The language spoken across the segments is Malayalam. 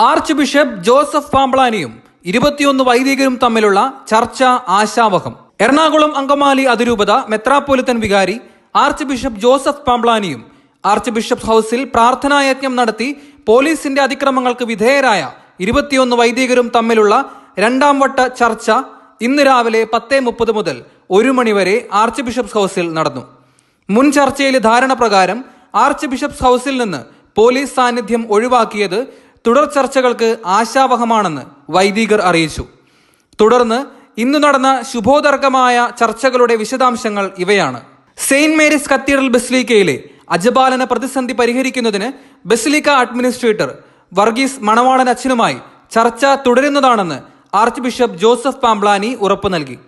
ആർച്ച് ബിഷപ്പ് ജോസഫ് പാമ്പ്ളാനിയും ഇരുപത്തിയൊന്ന് വൈദികരും തമ്മിലുള്ള ചർച്ച ആശാവഹം. എറണാകുളം അങ്കമാലി അതിരൂപത മെത്രാപ്പോലിത്തൻ വികാരി ആർച്ച് ബിഷപ്പ് ജോസഫ് പാമ്പ്ളാനിയും ആർച്ച് ബിഷപ്പ് ഹൌസിൽ പ്രാർത്ഥനായജ്ഞം നടത്തി പോലീസിന്റെ അതിക്രമങ്ങൾക്ക് വിധേയരായ ഇരുപത്തിയൊന്ന് വൈദികരും തമ്മിലുള്ള രണ്ടാം വട്ട ചർച്ച ഇന്ന് രാവിലെ പത്തേ മുപ്പത് മുതൽ ഒരു മണിവരെ ആർച്ച് ബിഷപ്സ് ഹൗസിൽ നടന്നു. മുൻ ചർച്ചയിലെ ധാരണ പ്രകാരം ആർച്ച് ബിഷപ്സ് ഹൗസിൽ നിന്ന് പോലീസ് സാന്നിധ്യം ഒഴിവാക്കിയത് തുടർ ചർച്ചകൾക്ക് ആശാവഹമാണെന്ന് വൈദികർ അറിയിച്ചു. തുടർന്ന് ഇന്ന് നടന്ന ശുഭോദർഗമായ ചർച്ചകളുടെ വിശദാംശങ്ങൾ ഇവയാണ്. സെയിന്റ് മേരീസ് കത്തീഡ്രൽ ബസിലിക്കയിലെ അജപാലന പ്രതിസന്ധി പരിഹരിക്കുന്നതിന് ബസിലിക്ക അഡ്മിനിസ്ട്രേറ്റർ വർഗീസ് മണവാളൻ അച്ഛനുമായി ചർച്ച തുടരുന്നതാണെന്ന് ആർച്ച് ബിഷപ്പ് ജോസഫ് പാംബ്ലാനി ഉറപ്പു നൽകി.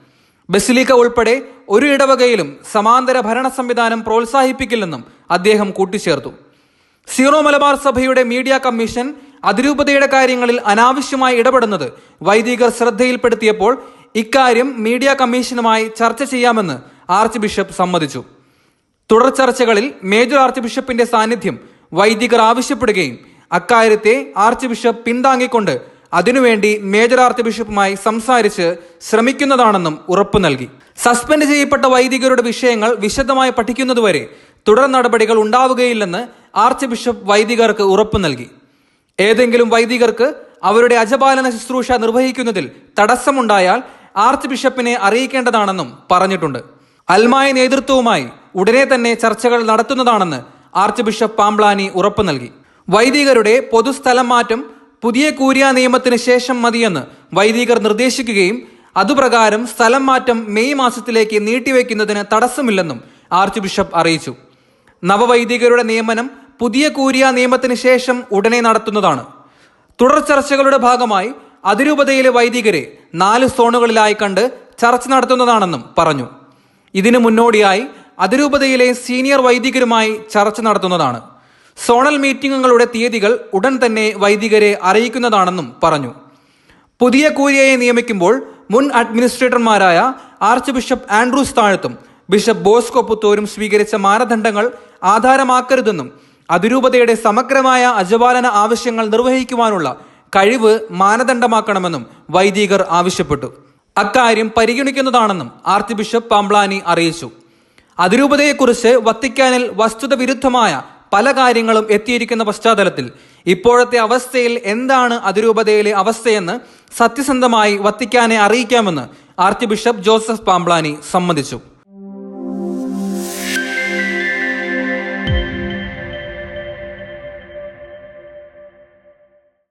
ബസിലിക്ക ഉൾപ്പെടെ ഒരു ഇടവകയിലും സമാന്തര ഭരണ സംവിധാനം പ്രോത്സാഹിപ്പിക്കില്ലെന്നും അദ്ദേഹം കൂട്ടിച്ചേർത്തു. സീറോ മലബാർ സഭയുടെ മീഡിയ കമ്മീഷൻ അതിരൂപതയുടെ കാര്യങ്ങളിൽ അനാവശ്യമായി ഇടപെടുന്നത് വൈദികർ ശ്രദ്ധയിൽപ്പെടുത്തിയപ്പോൾ ഇക്കാര്യം മീഡിയ കമ്മീഷനുമായി ചർച്ച ചെയ്യാമെന്ന് ആർച്ച് ബിഷപ്പ് സമ്മതിച്ചു. തുടർ ചർച്ചകളിൽ മേജർ ആർച്ച് ബിഷപ്പിന്റെ സാന്നിധ്യം വൈദികർ ആവശ്യപ്പെടുകയും അക്കാര്യത്തെ ആർച്ച് ബിഷപ്പ് പിന്താങ്ങിക്കൊണ്ട് അതിനുവേണ്ടി മേജർ ആർച്ച് ബിഷപ്പുമായി സംസാരിച്ച് ശ്രമിക്കുന്നതാണെന്നും ഉറപ്പു നൽകി. സസ്പെൻഡ് ചെയ്യപ്പെട്ട വൈദികരുടെ വിഷയങ്ങൾ വിശദമായി പഠിക്കുന്നതുവരെ തുടർ നടപടികൾ ഉണ്ടാവുകയില്ലെന്ന് ആർച്ച് ബിഷപ്പ് വൈദികർക്ക് ഉറപ്പു നൽകി. ഏതെങ്കിലും വൈദികർക്ക് അവരുടെ അജപാലന ശുശ്രൂഷ നിർവഹിക്കുന്നതിൽ തടസ്സമുണ്ടായാൽ ആർച്ച് ബിഷപ്പിനെ അറിയിക്കേണ്ടതാണെന്നും പറഞ്ഞിട്ടുണ്ട്. അൽമായ നേതൃത്വവുമായി ഉടനെ തന്നെ ചർച്ചകൾ നടത്തുന്നതാണെന്ന് ആർച്ച് ബിഷപ്പ് പാംബ്ലാനി ഉറപ്പു നൽകി. വൈദികരുടെ പൊതുസ്ഥലം മാറ്റം പുതിയ കൂരിയ നിയമത്തിന് ശേഷം മതിയെന്ന് വൈദികർ നിർദ്ദേശിക്കുകയും അതുപ്രകാരം സ്ഥലം മാറ്റം മെയ് മാസത്തിലേക്ക് നീട്ടിവെക്കുന്നതിന് തടസ്സമില്ലെന്നും ആർച്ച് ബിഷപ്പ് അറിയിച്ചു. നവവൈദികരുടെ നിയമനം പുതിയ കൂരിയ നിയമത്തിന് ശേഷം ഉടനെ നടത്തുന്നതാണ്. തുടർ ചർച്ചകളുടെ ഭാഗമായി അതിരൂപതയിലെ വൈദികരെ നാല് സോണുകളിലായി കണ്ട് ചർച്ച നടത്തുന്നതാണെന്നും പറഞ്ഞു. ഇതിനു മുന്നോടിയായി അതിരൂപതയിലെ സീനിയർ വൈദികരുമായി ചർച്ച നടത്തുന്നതാണ്. സോണൽ മീറ്റിംഗുകളുടെ തീയതികൾ ഉടൻ തന്നെ വൈദികരെ അറിയിക്കുന്നതാണെന്നും പറഞ്ഞു. പുതിയ കൂരിയയെ നിയമിക്കുമ്പോൾ മുൻ അഡ്മിനിസ്ട്രേറ്റർമാരായ ആർച്ച് ബിഷപ്പ് ആൻഡ്രൂസ് താഴത്തും ബിഷപ്പ് ബോസ്കോ പുത്തൂരും സ്വീകരിച്ച മാനദണ്ഡങ്ങൾ ആധാരമാക്കരുതെന്നും അതിരൂപതയുടെ സമഗ്രമായ അജപാലന ആവശ്യങ്ങൾ നിർവഹിക്കുവാനുള്ള കഴിവ് മാനദണ്ഡമാക്കണമെന്നും വൈദികർ ആവശ്യപ്പെട്ടു. അക്കാര്യം പരിഗണിക്കുന്നതാണെന്നും ആർച്ച് ബിഷപ്പ് പാംബ്ലാനി അറിയിച്ചു. അതിരൂപതയെക്കുറിച്ച് വത്തിക്കാനിൽ വസ്തുത വിരുദ്ധമായ പല കാര്യങ്ങളും എത്തിയിരിക്കുന്ന പശ്ചാത്തലത്തിൽ ഇപ്പോഴത്തെ അവസ്ഥയിൽ എന്താണ് അതിരൂപതയിലെ അവസ്ഥയെന്ന് സത്യസന്ധമായി വത്തിക്കാനെ അറിയിക്കാമെന്ന് ആർച്ച് ബിഷപ്പ് ജോസഫ് പാംബ്ലാനി സമ്മതിച്ചു.